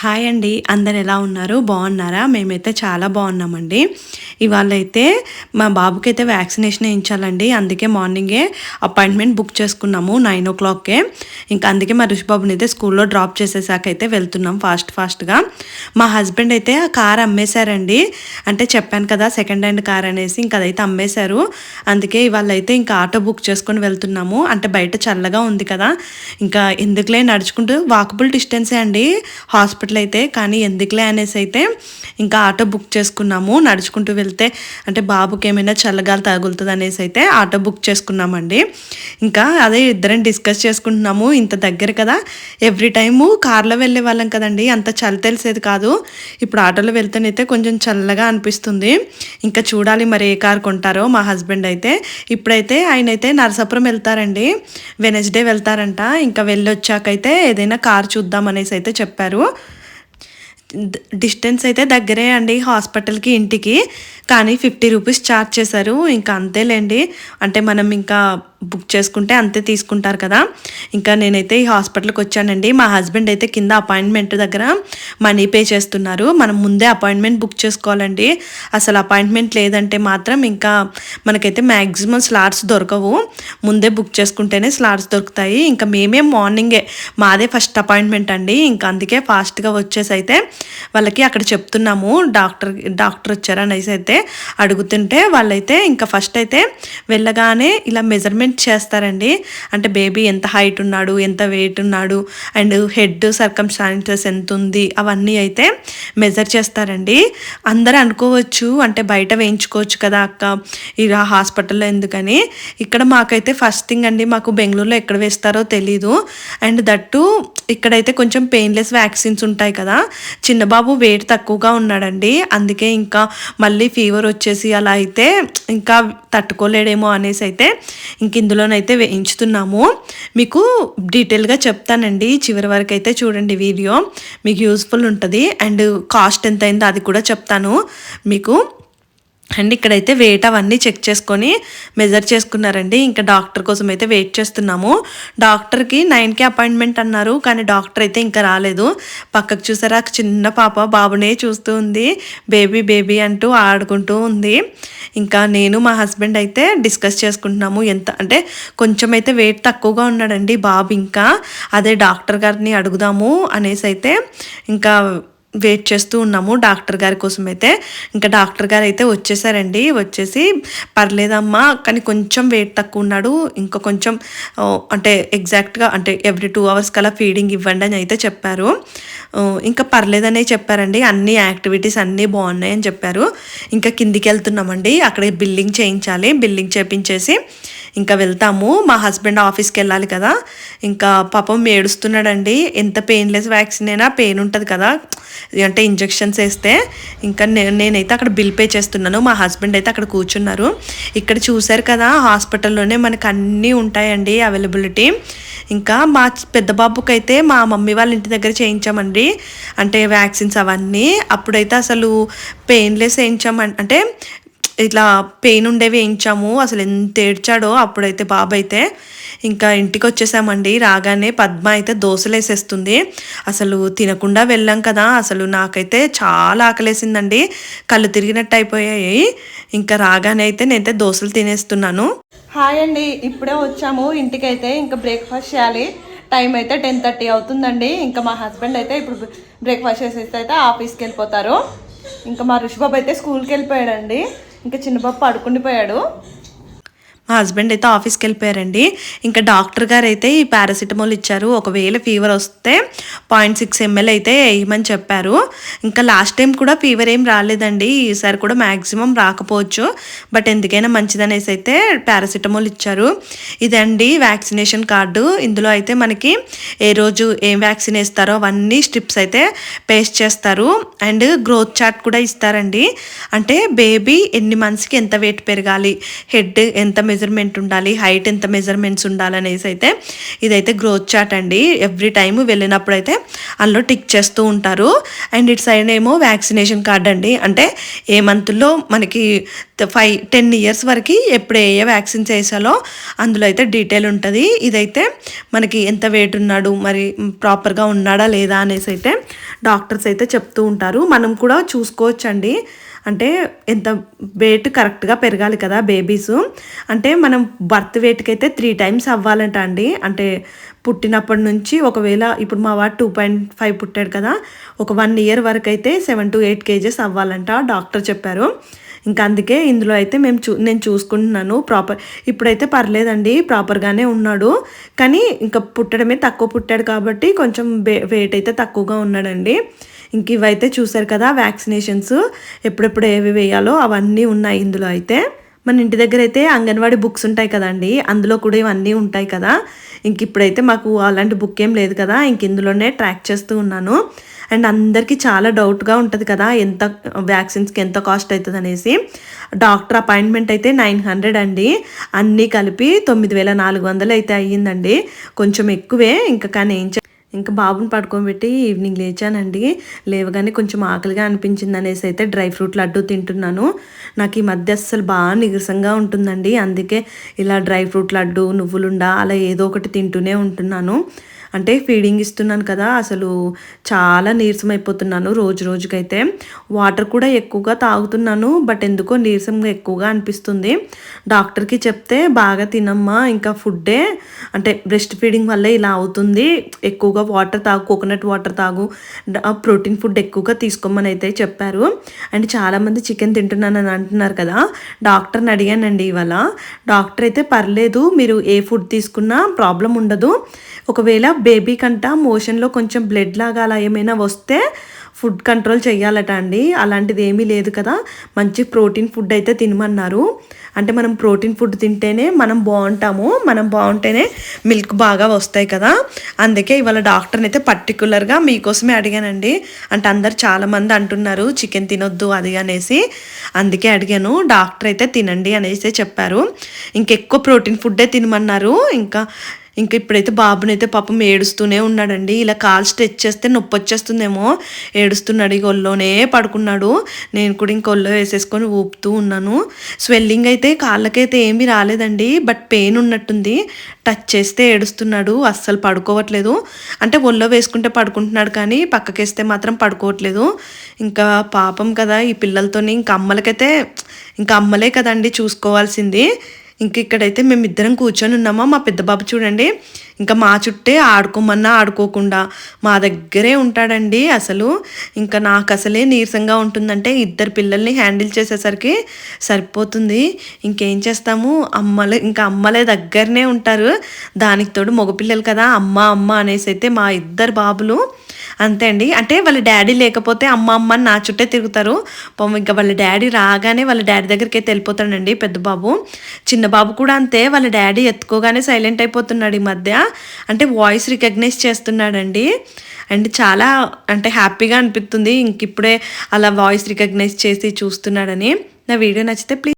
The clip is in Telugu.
హాయ్ అండి. అందరు ఎలా ఉన్నారు? బాగున్నారా? మేమైతే చాలా బాగున్నామండి. ఇవాళ అయితే మా బాబుకి అయితే వ్యాక్సినేషన్ వేయించాలండి. అందుకే మార్నింగే అపాయింట్మెంట్ బుక్ చేసుకున్నాము నైన్ ఓ క్లాక్కే. ఇంకా అందుకే మా ఋషిబాబుని అయితే స్కూల్లో డ్రాప్ చేసేసాక అయితే వెళ్తున్నాం ఫాస్ట్ ఫాస్ట్గా. మా హస్బెండ్ అయితే ఆ కార్ అమ్మేశారండి. అంటే చెప్పాను కదా సెకండ్ హ్యాండ్ కార్ అనేసి ఇంకా అదైతే అమ్మేశారు. అందుకే ఇవాళ అయితే ఇంకా ఆటో బుక్ చేసుకొని వెళ్తున్నాము. అంటే బయట చల్లగా ఉంది కదా. ఇంకా ఎందుకులే నడుచుకుంటూ వాకబుల్ డిస్టెన్సే అండి. హాస్పిటల్ అయితే కానీ ఎందుకులే అనేసి అయితే ఇంకా ఆటో బుక్ చేసుకున్నాము. నడుచుకుంటూ వెళ్తే అంటే బాబుకి ఏమైనా చల్లగాలి తగులుతుంది అనేసి అయితే ఆటో బుక్ చేసుకున్నామండి. ఇంకా అదే ఇద్దరం డిస్కస్ చేసుకుంటున్నాము. ఇంత దగ్గర కదా ఎవ్రీ టైము కార్లో వెళ్ళే వాళ్ళం కదండి. అంత చలి తెలిసేది కాదు. ఇప్పుడు ఆటోలో వెళ్తేనైతే కొంచెం చల్లగా అనిపిస్తుంది. ఇంకా చూడాలి మరి ఏ కార్ కొంటారో మా హస్బెండ్ అయితే. ఇప్పుడైతే ఆయన అయితే నరసాపురం వెళ్తారండి. వెనస్డే వెళ్తారంట. ఇంకా వెళ్ళొచ్చాకైతే ఏదైనా కార్ చూద్దాం అనేసి అయితే చెప్పారు. డిస్టెన్స్ అయితే దగ్గరే అండి హాస్పిటల్కి ఇంటికి. కానీ ఫిఫ్టీ రూపీస్ ఛార్జ్ చేశారు. ఇంకా అంతేలేండి. అంటే మనం ఇంకా బుక్ చేసుకుంటే అంతే తీసుకుంటారు కదా. ఇంకా నేనైతే ఈ హాస్పిటల్కి వచ్చానండి. మా హస్బెండ్ అయితే కింద అపాయింట్మెంట్ దగ్గర మనీ పే చేస్తున్నారు. మనం ముందే అపాయింట్మెంట్ బుక్ చేసుకోవాలండి. అసలు అపాయింట్మెంట్ లేదంటే మాత్రం ఇంకా మనకైతే మ్యాక్సిమం స్లాట్స్ దొరకవు. ముందే బుక్ చేసుకుంటేనే స్లాట్స్ దొరుకుతాయి. ఇంకా మేమే మార్నింగే మాదే ఫస్ట్ అపాయింట్మెంట్ అండి. ఇంకా అందుకే ఫాస్ట్గా వచ్చేసి అయితే వాళ్ళకి అక్కడ చెప్తున్నాము. డాక్టర్ డాక్టర్ వచ్చారనేసి అయితే. అడుగుతుంటే వాళ్ళైతే ఇంకా ఫస్ట్ అయితే వెళ్ళగానే ఇలా మెజర్మెంట్ చేస్తారండి. అంటే బేబీ ఎంత హైట్ ఉన్నాడు ఎంత వెయిట్ ఉన్నాడు అండ్ హెడ్ సర్కమ్స్టాన్సెస్ ఎంత ఉంది అవన్నీ అయితే మెజర్ చేస్తారండి. అందరూ అనుకోవచ్చు అంటే బయట వేయించుకోవచ్చు కదా అక్క ఇలా హాస్పిటల్లో ఎందుకని. ఇక్కడ మాకైతే ఫస్ట్ థింగ్ అండి మాకు బెంగళూరులో ఎక్కడ వేస్తారో తెలీదు. అండ్ దట్టు ఇక్కడైతే కొంచెం పెయిన్లెస్ వ్యాక్సిన్స్ ఉంటాయి కదా. చిన్నబాబు వెయిట్ తక్కువగా ఉన్నాడండి. అందుకే ఇంకా మళ్ళీ ఫీవర్ వచ్చేసి అలా అయితే ఇంకా తట్టుకోలేడేమో అనేసి అయితే ఇంక ఇందులోనైతే వేయించుతున్నాము. మీకు డీటెయిల్గా చెప్తానండి. చివరి వరకు అయితే చూడండి వీడియో. మీకు యూస్ఫుల్ ఉంటుంది. అండ్ కాస్ట్ ఎంత అయిందో అది కూడా చెప్తాను. మీకు అండ్ ఇక్కడైతే వెయిట్ అవన్నీ చెక్ చేసుకొని మెజర్ చేసుకున్నారండి. ఇంకా డాక్టర్ కోసం అయితే వెయిట్ చేస్తున్నాము. డాక్టర్కి నైన్కి అపాయింట్మెంట్ అన్నారు కానీ డాక్టర్ అయితే ఇంకా రాలేదు. పక్కకు చూసారా? చిన్న పాప బాబునే చూస్తూ ఉంది. బేబీ బేబీ అంటూ ఆడుకుంటూ ఉంది. ఇంకా నేను మా హస్బెండ్ అయితే డిస్కస్ చేసుకుంటున్నాము. ఎంత అంటే కొంచెం అయితే వెయిట్ తక్కువగా ఉన్నాడండి బాబు ఇంకా. అదే డాక్టర్ గారిని అడుగుదాము అనేసి అయితే ఇంకా వెయిట్ చేస్తూ ఉన్నాము డాక్టర్ గారి కోసం అయితే ఇంకా డాక్టర్ గారు అయితే వచ్చేసారండి. వచ్చేసి పర్లేదమ్మా కానీ కొంచెం వెయిట్ తక్కువ ఉన్నాడు. ఇంకా కొంచెం అంటే ఎగ్జాక్ట్గా అంటే ఎవ్రీ టూ అవర్స్ కల్లా ఫీడింగ్ ఇవ్వండి అని అయితే చెప్పారు. ఇంకా పర్లేదనే చెప్పారండి. అన్ని యాక్టివిటీస్ అన్నీ బాగున్నాయి అని చెప్పారు. ఇంకా కిందికి వెళ్తున్నామండి అక్కడ బిల్లింగ్ చేయించాలి. బిల్లింగ్ చేయించేసి ఇంకా వెళ్తాము. మా హస్బెండ్ ఆఫీస్కి వెళ్ళాలి కదా. ఇంకా పాపం ఏడుస్తున్నాడండి. ఎంత పెయిన్లెస్ వ్యాక్సిన్ అయినా పెయిన్ ఉంటుంది కదా. అంటే ఇంజెక్షన్స్ వేస్తే ఇంకా నే- నేనైతే అక్కడ బిల్ పే చేస్తున్నాను. మా హస్బెండ్ అయితే అక్కడ కూర్చున్నారు. ఇక్కడ చూశారు కదా హాస్పిటల్లోనే మనకు అన్నీ ఉంటాయండి అవైలబిలిటీ. ఇంకా మా పెద్ద బాబుకి అయితే మా మమ్మీ వాళ్ళ ఇంటి దగ్గర చేయించామండి. అంటే వ్యాక్సిన్స్ అవన్నీ. అప్పుడైతే అసలు పెయిన్లెస్ వేయించామం అంటే ఇట్లా పెయిన్ ఉండేవి వేయించాము. అసలు ఎంత ఏడ్చాడో అప్పుడైతే బాబు అయితే ఇంకా ఇంటికి వచ్చేసామండి. రాగానే పద్మ అయితే దోశలు వేసేస్తుంది అసలు తినకుండా వెళ్ళాం కదా. అసలు నాకైతే చాలా ఆకలేసిందండి. కళ్ళు తిరిగినట్టు అయిపోయాయి. ఇంకా రాగానే అయితే నేనైతే దోశలు తినేస్తున్నాను. హాయ్ అండి. ఇప్పుడే వచ్చాము. ఇంటికైతే ఇంకా బ్రేక్ఫాస్ట్ చేయాలి. టైం అయితే టెన్ థర్టీ అవుతుందండి. ఇంకా మా హస్బెండ్ అయితే ఇప్పుడు బ్రేక్ఫాస్ట్ చేసేసి అయితే ఆఫీస్కి వెళ్ళిపోతారు. ఇంకా మా ఋషిబాబు అయితే స్కూల్కి వెళ్ళిపోయాడండి. ఇంకా చిన్నబాబు పడుకుండిపోయాడు. మా హస్బెండ్ అయితే ఆఫీస్కి వెళ్ళిపోయారండి. ఇంకా డాక్టర్ గారు అయితే ఈ పారాసిటమాల్ ఇచ్చారు. ఒకవేళ ఫీవర్ వస్తే పాయింట్ సిక్స్ ఎంఎల్ అయితే వేయమని చెప్పారు. ఇంకా లాస్ట్ టైం కూడా ఫీవర్ ఏం రాలేదండి. ఈసారి కూడా మ్యాక్సిమం రాకపోవచ్చు. బట్ ఎందుకైనా మంచిదనేసి అయితే పారాసిటమాల్ ఇచ్చారు. ఇదండి వ్యాక్సినేషన్ కార్డు ఇందులో అయితే మనకి ఏ రోజు ఏం వ్యాక్సిన్ వేస్తారో అవన్నీ స్ట్రిప్స్ అయితే పేస్ట్ చేస్తారు. అండ్ గ్రోత్ చార్ట్ కూడా ఇస్తారండి. అంటే బేబీ ఎన్ని మంత్స్కి ఎంత వెయిట్ పెరగాలి? హెడ్ ఎంత మెజర్మెంట్ ఉండాలి హైట్ ఎంత మెజర్మెంట్స్ ఉండాలనేసి అయితే ఇదైతే గ్రోత్ చార్ట్ అండి. ఎవ్రీ టైం వెళ్ళినప్పుడు అయితే అందులో టిక్ చేస్తూ ఉంటారు. అండ్ ఇటు సైడ్ ఏమో వ్యాక్సినేషన్ కార్డ్ అండి. అంటే ఏ మంత్లో మనకి ఫైవ్ టెన్ ఇయర్స్ వరకు ఎప్పుడు ఏ ఏ వ్యాక్సిన్స్ వేసాలో అందులో అయితే డీటెయిల్ ఉంటుంది. ఇదైతే మనకి ఎంత వెయిట్ ఉన్నాడు మరి ప్రాపర్గా ఉన్నాడా లేదా అనేసి అయితే డాక్టర్స్ అయితే చెప్తూ ఉంటారు. మనం కూడా చూసుకోవచ్చండి. అంటే ఎంత వెయిట్ కరెక్ట్గా పెరగాలి కదా బేబీస్ అంటే మనం బర్త్ వెయిట్కి అయితే త్రీ టైమ్స్ అవ్వాలంట అండి. అంటే పుట్టినప్పటి నుంచి ఒకవేళ ఇప్పుడు మా వాడు టూ పాయింట్ ఫైవ్ పుట్టాడు కదా ఒక వన్ ఇయర్ వరకు అయితే సెవెన్ టు ఎయిట్ కేజెస్ అవ్వాలంట డాక్టర్ చెప్పారు. ఇంకా అందుకే ఇందులో అయితే మేము చూ నేను చూసుకుంటున్నాను ప్రాపర్ ఇప్పుడైతే పర్లేదండి ప్రాపర్గానే ఉన్నాడు. కానీ ఇంకా పుట్టడమే తక్కువ పుట్టాడు కాబట్టి కొంచెం వెయిట్ అయితే తక్కువగా ఉన్నాడండి. ఇంక ఇవైతే చూసారు కదా వ్యాక్సినేషన్స్ ఎప్పుడెప్పుడు ఏవి వేయాలో అవన్నీ ఉన్నాయి ఇందులో అయితే. మన ఇంటి దగ్గర అయితే అంగన్వాడీ బుక్స్ ఉంటాయి కదండి అందులో కూడా ఇవన్నీ ఉంటాయి కదా. ఇంక ఇప్పుడైతే మాకు అలాంటి బుక్ ఏం లేదు కదా ఇంక ఇందులోనే ట్రాక్ చేస్తూ ఉన్నాను. అండ్ అందరికీ చాలా డౌట్గా ఉంటుంది కదా ఎంత వ్యాక్సిన్స్కి ఎంత కాస్ట్ అవుతుంది అనేసి. డాక్టర్ అపాయింట్మెంట్ అయితే నైన్ హండ్రెడ్ అండి. అన్నీ కలిపి తొమ్మిది వేల నాలుగు వందలు అయితే అయ్యిందండి. కొంచెం ఎక్కువే ఇంకా కానీ ఏం ఇంకా బాబుని పడుకోబెట్టి ఈవినింగ్ లేచానండి. లేవగానే కొంచెం ఆకలిగా అనిపించింది అనేసి అయితే డ్రై ఫ్రూట్ లడ్డు తింటున్నాను. నాకు ఈ మధ్య అస్సలు బాగా నీరసంగా ఉంటుందండి. అందుకే ఇలా డ్రై ఫ్రూట్ లడ్డు నువ్వులుండా అలా ఏదో ఒకటి తింటూనే ఉంటున్నాను. అంటే ఫీడింగ్ ఇస్తున్నాను కదా అసలు చాలా నీరసం అయిపోతున్నాను రోజు రోజుకైతే. వాటర్ కూడా ఎక్కువగా తాగుతున్నాను బట్ ఎందుకో నీరసంగా ఎక్కువగా అనిపిస్తుంది. డాక్టర్కి చెప్తే బాగా తినమ్మా ఇంకా ఫుడ్డే. అంటే బ్రెస్ట్ ఫీడింగ్ వల్ల ఇలా అవుతుంది. ఎక్కువగా వాటర్ తాగు కోకోనట్ వాటర్ తాగు ప్రోటీన్ ఫుడ్ ఎక్కువగా తీసుకోమని అయితే చెప్పారు. అండ్ చాలామంది చికెన్ తింటున్నానని అంటున్నారు కదా డాక్టర్ని అడిగానండి ఇవాళ. డాక్టర్ అయితే పర్లేదు మీరు ఏ ఫుడ్ తీసుకున్నా ప్రాబ్లం ఉండదు. ఒకవేళ బేబీ కంట మోషన్లో కొంచెం బ్లడ్ లాగా అలా ఏమైనా వస్తే ఫుడ్ కంట్రోల్ చేయాలట అండి. అలాంటిది ఏమీ లేదు కదా. మంచి ప్రోటీన్ ఫుడ్ అయితే తినమన్నారు. అంటే మనం ప్రోటీన్ ఫుడ్ తింటేనే మనం బాగుంటాము. మనం బాగుంటేనే మిల్క్ బాగా వస్తాయి కదా. అందుకే ఇవాళ డాక్టర్ని అయితే పర్టికులర్గా మీకోసమే అడిగానండి. అంటే అందరు చాలామంది అంటున్నారు చికెన్ తినొద్దు అది అనేసి. అందుకే అడిగాను. డాక్టర్ అయితే తినండి అనేసి చెప్పారు. ఇంకెక్కువ ప్రోటీన్ ఫుడ్డే తినమన్నారు. ఇంకా ఇంకా ఇప్పుడైతే బాబునైతే పాపం ఏడుస్తూనే ఉన్నాడండి. ఇలా కాల్ స్ట్రెచ్ చేస్తే నొప్పి వచ్చేస్తుందేమో. ఏడుస్తున్నాడు ఇక ఒళ్ళోనే పడుకున్నాడు. నేను కూడా ఇంక ఒళ్ళో వేసేసుకొని ఊపుతూ ఉన్నాను. స్వెల్లింగ్ అయితే కాళ్ళకైతే ఏమీ రాలేదండి. బట్ పెయిన్ ఉన్నట్టుంది. టచ్ చేస్తే ఏడుస్తున్నాడు. అస్సలు పడుకోవట్లేదు. అంటే ఒళ్ళో వేసుకుంటే పడుకుంటున్నాడు కానీ పక్కకేస్తే మాత్రం పడుకోవట్లేదు. ఇంకా పాపం కదా ఈ పిల్లలతోని. ఇంకా అమ్మలకైతే ఇంకా అమ్మలే కదండి చూసుకోవాల్సింది. ఇంక ఇక్కడైతే మేము ఇద్దరం కూర్చొని ఉన్నామా? మా పెద్ద బాబు చూడండి. ఇంకా మా చుట్టే ఆడుకోమన్నా ఆడుకోకుండా మా దగ్గరే ఉంటాడండి అసలు. ఇంకా నాకు అసలే నీరసంగా ఉంటుందంటే ఇద్దరు పిల్లల్ని హ్యాండిల్ చేసేసరికి సరిపోతుంది. ఇంకేం చేస్తాము? అమ్మలే ఇంకా అమ్మలే దగ్గరనే ఉంటారు. దానికి తోడు మగపిల్లలు కదా. అమ్మ అమ్మ అనేసి అయితే మా ఇద్దరు బాబులు అంతే అండి. అంటే వాళ్ళ డాడీ లేకపోతే అమ్మ అమ్మ నా చుట్టే తిరుగుతారు. పాపం ఇంకా వాళ్ళ డాడీ రాగానే వాళ్ళ డాడీ దగ్గరికి అయితే వెళ్ళిపోతాడండి పెద్ద బాబు చిన్న బాబు కూడా అంతే వాళ్ళ డాడీ ఎత్తుకోగానే సైలెంట్ అయిపోతున్నాడు ఈ మధ్య. అంటే వాయిస్ రికగ్నైజ్ చేస్తున్నాడండి. అండ్ చాలా అంటే హ్యాపీగా అనిపిస్తుంది. ఇంక ఇప్పుడే అలా వాయిస్ రికగ్నైజ్ చేసి చూస్తున్నాడని. నా వీడియో నచ్చితే ప్లీజ్